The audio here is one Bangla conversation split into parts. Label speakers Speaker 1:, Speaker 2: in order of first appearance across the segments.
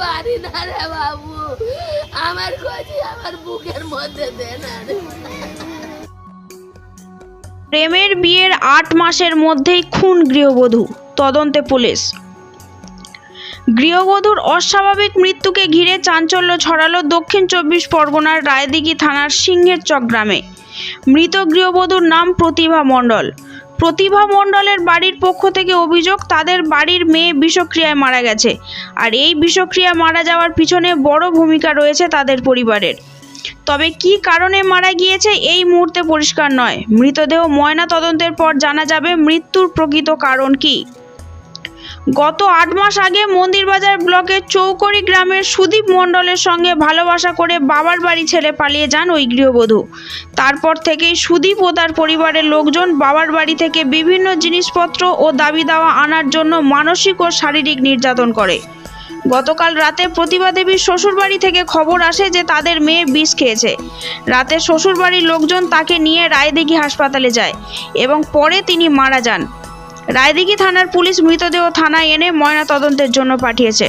Speaker 1: পারি না রে বাবু। আমার আমার বুকের মধ্যে দে না রে।
Speaker 2: প্রেমের বিয়ের আট মাসের মধ্যেই খুন গৃহবধূ, তদন্তে পুলিশ। গৃহবধূর অস্বাভাবিক মৃত্যুকে ঘিরে চাঞ্চল্য ছড়ালো দক্ষিণ চব্বিশ পরগনার রায়দিঘি থানার সিংহের চক গ্রামে। মৃত গৃহবধূর নাম প্রতিভা মণ্ডল। প্রতিভা মণ্ডলের বাড়ির পক্ষ থেকে অভিযোগ, তাদের বাড়ির মেয়ে বিষক্রিয়ায় মারা গেছে। আর এই বিষক্রিয়া মারা যাওয়ার পিছনে বড় ভূমিকা রয়েছে তাদের পরিবারের। তবে কি কারণে মারা গিয়েছে এই মুহূর্তে পরিষ্কার নয়। মৃতদেহ ময়না তদন্তের পর জানা যাবে মৃত্যুর প্রকৃত কারণ কি। গত আট মাস আগে মন্দিরবাজার ব্লকের চৌকড়ি গ্রামের সুদীপ মণ্ডলের সঙ্গে ভালোবাসা করে বাবার বাড়ি ছেড়ে পালিয়ে যান ওই গৃহবধূ। তারপর থেকেই সুদীপ ও তার পরিবারের লোকজন বাবার বাড়ি থেকে বিভিন্ন জিনিসপত্র ও দাবি দাওয়া আনার জন্য মানসিক ও শারীরিক নির্যাতন করে। গতকাল রাতে প্রতিভা দেবীর শ্বশুরবাড়ি থেকে খবর আসে যে তাদের মেয়ে বিষ খেয়েছে। রাতে শ্বশুরবাড়ির লোকজন তাকে নিয়ে রায়দিঘি হাসপাতালে যায় এবং পরে তিনি মারা যান। রায়দিঘি থানার পুলিশ মৃতদেহ থানায় এনে ময়না তদন্তের জন্য পাঠিয়েছে।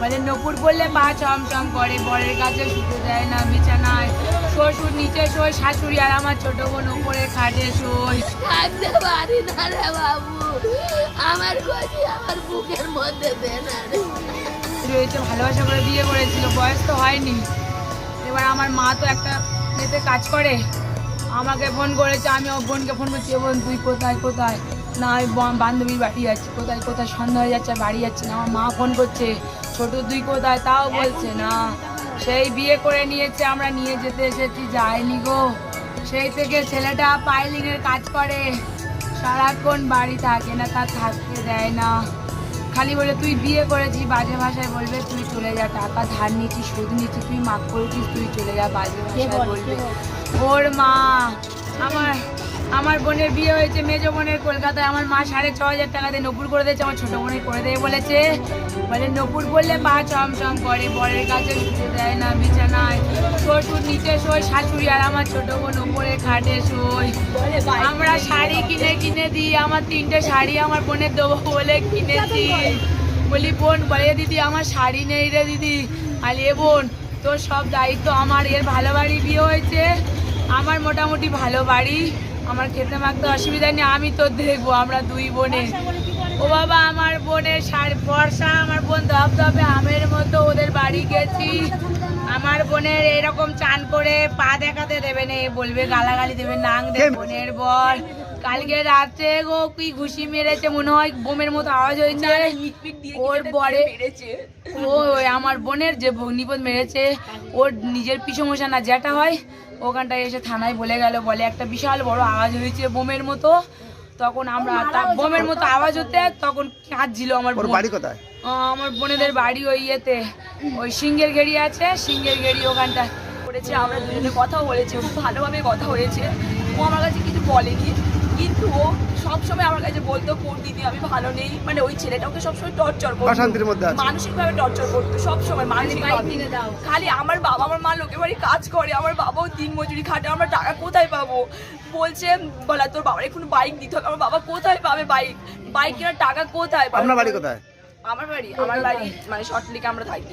Speaker 3: মানে নপুর বললে পা চমচম করে বরের কাছে শুতে দেয় না বিছানায়। শ্বশুর নিচে শোয় শাশুড়ি আর আমার ছোট বোন উপরে খাটে শোয়।
Speaker 1: থাকতে পারি না রে বাবু। আমার আমার বুকের মধ্যে দে না রে।
Speaker 3: রয়েছে ভালোবাসা করে বিয়ে করেছিল বয়স তো হয়নি। এবার আমার মা তো একটা মেয়েতে কাজ করে? আমাকে ফোন করেছে, আমি ও বোনকে ফোন করছি বোন, তুই কোথায় কোথায়? না, আমি বান্ধবীর বাড়ি যাচ্ছি কোথায় কোথায়? সন্ধ্যা হয়ে যাচ্ছে, বাড়ি যাচ্ছে না। আমার মা ফোন করছে, ছোট, তুই কোথায়? তাও বলছে না। সেই বিয়ে করে নিয়েছে, আমরা নিয়ে যেতে এসেছি, যাইনি গো। সেই থেকে ছেলেটা পাইলিংয়ের কাজ করে। সারাক্ষণ বাড়ি থাকে না তার থাকতে দেয় না। খালি বলে তুই বিয়ে করেছিস বাজে ভাষায় বলবে তুই চলে যা টাকা ধার নিচ্ছিস সুদ নিচ্ছিস তুই মাফ করেছিস তুই চলে যা বাজে ভাষায় বলবে। ওর মা আমার আমার বোনের বিয়ে হয়েছে, মেজো বোনের কলকাতায়। আমার মা সাড়ে ছ হাজার টাকা দিয়ে নপুর করে দিয়েছে, আমার ছোটো বোনের করে দেয় বলেছে। বলে, নপুর বললে পা চমচম করে, বরের কাছে শুতে দেয় না, বিছানায়। শ্বশুর নিচে শোয়, শাশুড়ি আর আমার ছোটো বোন উপরে খাটে শোয়। আমরা শাড়ি কিনে কিনে দিই, আমার তিনটে শাড়ি আমার বোনের দেবো বলে কিনেছি। বলি, বোন, বলে, দিদি, আমার শাড়ি নেই রে দিদি। আর এ বোন, তোর সব দায়িত্ব আমার। এর ভালো বাড়ি বিয়ে হয়েছে, আমার মোটামুটি ভালো বাড়ি। আমার খেতে মাখতে অসুবিধা নেই আমি তো দেখব আমরা দুই বোনে। ও বাবা আমার বোনের শাড়ি বর্ষা আমার বোন ধপ ধপে আমের মতো ওদের বাড়ি গেছি। আমার বোনের এরকম চান করে পা দেখাতে দেবে না এ বলবে গালাগালি দেবে নাং দেবে বোনের বর কালকে রাত্রে গো কি ঘুষি মেরেছে মনে হয় বোমের মতো আওয়াজ হয়েছে। ওর বরে ও ওই আমার বোনের যে ভগ্নিপদ মেরেছে ওর নিজের পিছমশা না যেটা হয় ওখানটায় এসে থানায় বলে গেল বলে একটা বিশাল বড় আওয়াজ হয়েছে বোমের মতো। তখন আমরা বোমের মতো আওয়াজ হতে তখন কাঁদছিল আমার বোন।
Speaker 4: বাড়ি কোথায়?
Speaker 3: আমার বোনেদের বাড়ি ওই ইয়েতে ওই সিঙ্গের গেড়ি আছে সিঙ্গের গেড়ি ওখানটা
Speaker 5: করেছে আমরা দুজনে কথাও বলেছি খুব ভালোভাবে কথা হয়েছে ও আমার কাছে কিছু বলেনি। কিন্তু ও সবসময় আমার কাছে বলতো কোন দিদি আমি ভালো নেই। মানে ওই ছেলেটা ওকে সবসময় টর্চার করতো।
Speaker 4: অশান্তির মধ্যে আছে।
Speaker 5: মানসিকভাবে টর্চার করতো সবসময় মানসিক খালি আমার বাবা আমার মা লোকের বাড়ি কাজ করে আমার বাবাও দিন মজুরি খাটে আমরা টাকা কোথায় পাবো? বলছে বলা তোর বাবার এখন বাইক দিতে হবে আমার বাবা কোথায় পাবে বাইক বাইক কেনার টাকা কোথায়
Speaker 4: আপনার বাড়ি কোথায়?
Speaker 5: আমার বাড়ি আমার বাড়ি মানে শর্ট লিকে আমরা থাকি।